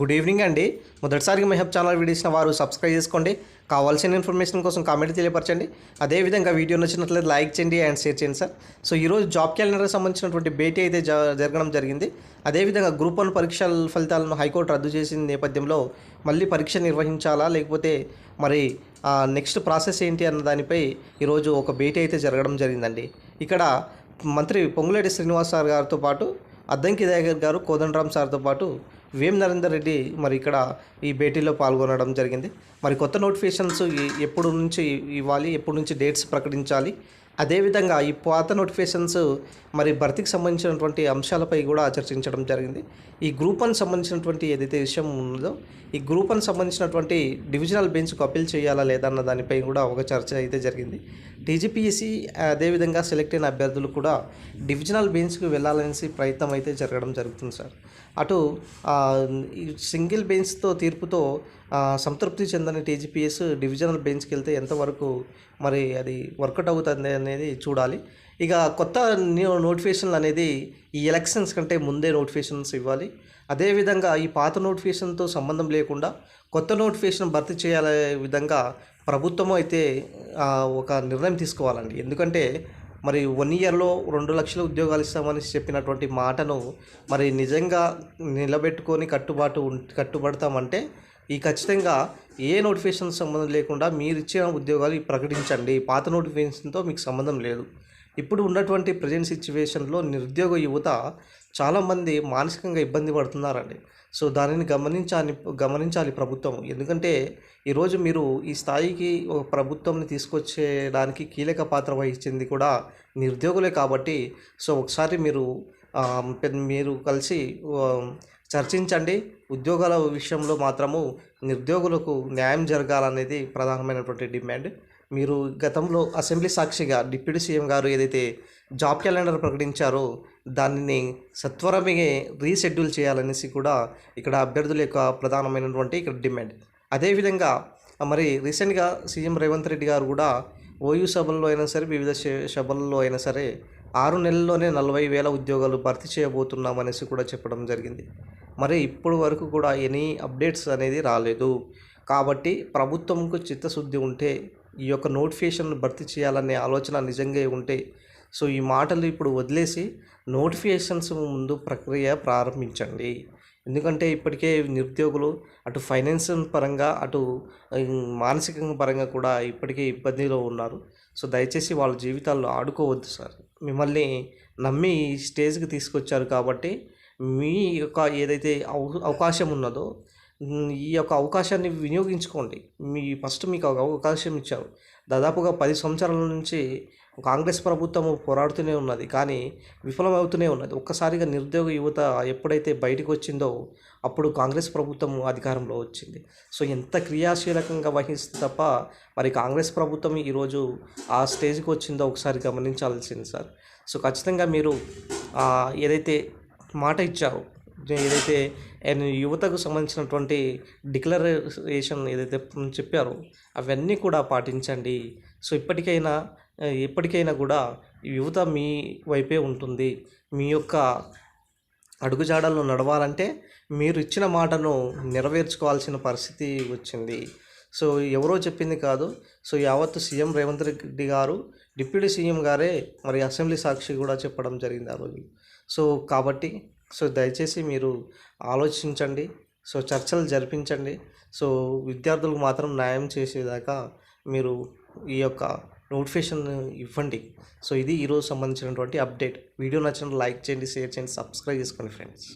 Good evening అండి. మొదటిసారిగా Mehab channel వీడియోసిన వారు సబ్స్క్రైబ్ చేసుకోండి. కావాల్సిన ఇన్ఫర్మేషన్ కోసం కామెంట్ తెలియపరచండి. అదేవిధంగా వీడియో నచ్చినట్లయితే లైక్ చేయండి అండ్ షేర్ చేయండి సార్. సో ఈరోజు జాబ్ క్యాలెండర్కి సంబంధించినటువంటి భేటీ అయితే జరగడం జరిగింది. అదేవిధంగా గ్రూప్ వన్ పరీక్షల ఫలితాలను హైకోర్టు రద్దు చేసిన నేపథ్యంలో మళ్ళీ పరీక్ష నిర్వహించాలా? లేకపోతే మరి నెక్స్ట్ ప్రాసెస్ ఏంటి అన్న దానిపై ఈరోజు ఒక భేటీ అయితే జరగడం జరిగిందండి. ఇక్కడ మంత్రి పొంగులేటి శ్రీనివాస్ సార్ గారితో పాటు అద్దంకి దయాకర్ గారు కోదండరామ్ సార్తో పాటు వేం నరేందర్ రెడ్డి మరి ఇక్కడ ఈ భేటీలో పాల్గొనడం జరిగింది. మరి కొత్త నోటిఫికేషన్స్ ఎప్పుడు నుంచి ఇవ్వాలి ఎప్పుడు నుంచి డేట్స్ ప్రకటించాలి అదేవిధంగా ఈ పాత నోటిఫికేషన్స్ మరి భర్తీకి సంబంధించినటువంటి అంశాలపై కూడా చర్చించడం జరిగింది. ఈ గ్రూప్ వన్ సంబంధించినటువంటి ఏదైతే విషయం ఉన్నదో ఈ గ్రూప్ వన్ సంబంధించినటువంటి డివిజనల్ బెంచ్కు అప్పీల్ చేయాలా లేదా అన్న దానిపై కూడా ఒక చర్చ అయితే జరిగింది. టీజీపీఎస్సీ అదేవిధంగా సెలెక్ట్ అయిన అభ్యర్థులు కూడా డివిజనల్ బెంచ్కి వెళ్ళాలనేసి ప్రయత్నం అయితే జరగడం జరుగుతుంది సార్. అటు ఈ సింగిల్ బెంచ్తో తీర్పుతో సంతృప్తి చెందని టీజీపీఎస్ డివిజనల్ బెంచ్కి వెళ్తే ఎంతవరకు మరి అది వర్కౌట్ అవుతుంది అనేది చూడాలి. ఇక కొత్త నోటిఫికేషన్లు అనేది ఈ ఎలక్షన్స్ కంటే ముందే నోటిఫికేషన్స్ ఇవ్వాలి. అదేవిధంగా ఈ పాత నోటిఫికేషన్తో సంబంధం లేకుండా కొత్త నోటిఫికేషన్ భర్తీ చేయాలే విధంగా ప్రభుత్వం అయితే ఒక నిర్ణయం తీసుకోవాలండి. ఎందుకంటే మరి వన్ ఇయర్లో రెండు లక్షల ఉద్యోగాలు ఇస్తామని చెప్పినటువంటి మాటను మరి నిజంగా నిలబెట్టుకొని కట్టుబాటు ఉం- కట్టుబడతామంటే ఈ ఖచ్చితంగా ఏ నోటిఫికేషన్ సంబంధం లేకుండా మీరు ఇచ్చిన ఉద్యోగాలు ప్రకటించండి. పాత నోటిఫికేషన్తో మీకు సంబంధం లేదు. ఇప్పుడు ఉన్నటువంటి ప్రజెంట్ సిచ్యువేషన్లో నిరుద్యోగ యువత చాలామంది మానసికంగా ఇబ్బంది పడుతున్నారండి. సో దానిని గమనించాలి గమనించాలి ప్రభుత్వం. ఎందుకంటే ఈరోజు మీరు ఈ స్థాయికి ఒక ప్రభుత్వంని తీసుకొచ్చేయడానికి కీలక పాత్ర వహించింది కూడా నిరుద్యోగులే కాబట్టి సో ఒకసారి మీరు మీరు కలిసి చర్చించండి. ఉద్యోగాల విషయంలో మాత్రము నిరుద్యోగులకు న్యాయం జరగాలనేది ప్రధానమైనటువంటి డిమాండ్. మీరు గతంలో అసెంబ్లీ సాక్షిగా డిప్యూటీ సీఎం గారు ఏదైతే జాబ్ క్యాలెండర్ ప్రకటించారో దానిని సత్వరమే రీషెడ్యూల్ చేయాలనేసి కూడా ఇక్కడ అభ్యర్థుల యొక్క ప్రధానమైనటువంటి ఇక్కడ డిమాండ్. అదేవిధంగా మరి రీసెంట్గా సీఎం రేవంత్ రెడ్డి గారు కూడా ఓయూ సభల్లో అయినా సరే వివిధ సభల్లో అయినా సరే ఆరు నెలల్లోనే నలభై వేల ఉద్యోగాలు భర్తీ చేయబోతున్నామనేసి కూడా చెప్పడం జరిగింది. మరి ఇప్పుడు వరకు కూడా ఎనీ అప్డేట్స్ అనేది రాలేదు. కాబట్టి ప్రభుత్వంకు చిత్తశుద్ధి ఉంటే ఈ యొక్క నోటిఫికేషన్ భర్తీ చేయాలనే ఆలోచన నిజంగా ఉంటే సో ఈ మాటలు ఇప్పుడు వదిలేసి నోటిఫికేషన్స్ ముందు ప్రక్రియ ప్రారంభించండి. ఎందుకంటే ఇప్పటికే నిరుద్యోగులు అటు ఫైనాన్స్ పరంగా అటు మానసికంగా మానసిక పరంగా కూడా ఇప్పటికే ఇబ్బందిలో ఉన్నారు. సో దయచేసి వాళ్ళ జీవితాల్లో ఆడుకోవద్దు సార్. మిమ్మల్ని నమ్మి ఈ స్టేజ్కి తీసుకొచ్చారు కాబట్టి మీ యొక్క ఏదైతే అవ అవకాశం ఉన్నదో ఈ యొక్క అవకాశాన్ని వినియోగించుకోండి. మీ ఫస్ట్ మీకు ఒక అవకాశం ఇచ్చారు. దాదాపుగా పది సంవత్సరాల నుంచి కాంగ్రెస్ ప్రభుత్వం పోరాడుతూనే ఉన్నది. కానీ విఫలమవుతూనే ఉన్నది. ఒక్కసారిగా నిరుద్యోగ యువత ఎప్పుడైతే బయటకు వచ్చిందో అప్పుడు కాంగ్రెస్ ప్రభుత్వం అధికారంలో వచ్చింది. సో ఎంత క్రియాశీలకంగా వహిస్తే తప్ప మరి కాంగ్రెస్ ప్రభుత్వం ఈరోజు ఆ స్టేజ్కి వచ్చిందో ఒకసారి గమనించాల్సింది సార్. సో ఖచ్చితంగా మీరు ఏదైతే మాట ఇచ్చారో ఏదైతే ఆయన యువతకు సంబంధించినటువంటి డిక్లరేషన్ ఏదైతే చెప్పారో అవన్నీ కూడా పాటించండి. సో ఇప్పటికైనా ఎప్పటికైనా కూడా యువత మీ వైపే ఉంటుంది. మీ యొక్క అడుగుజాడలను నడవాలంటే మీరు ఇచ్చిన మాటను నెరవేర్చుకోవాల్సిన పరిస్థితి వచ్చింది. సో ఎవరో చెప్పింది కాదు. సో యావత్తు సీఎం రేవంత్ రెడ్డి గారు డిప్యూటీ సీఎం గారే మరి అసెంబ్లీ సాక్షి కూడా చెప్పడం జరిగింది ఆ రోజు. సో కాబట్టి సో దయచేసి మీరు ఆలోచించండి. సో చర్చలు జరిపించండి. సో విద్యార్థులకు మాత్రం న్యాయం చేసేదాకా మీరు ఈ యొక్క నోటిఫికేషన్ ఇవ్వండి. సో ఇది ఈరోజు సంబంధించినటువంటి అప్డేట్. వీడియో నచ్చిన లైక్ చేయండి షేర్ చేయండి సబ్స్క్రైబ్ చేసుకోండి ఫ్రెండ్స్.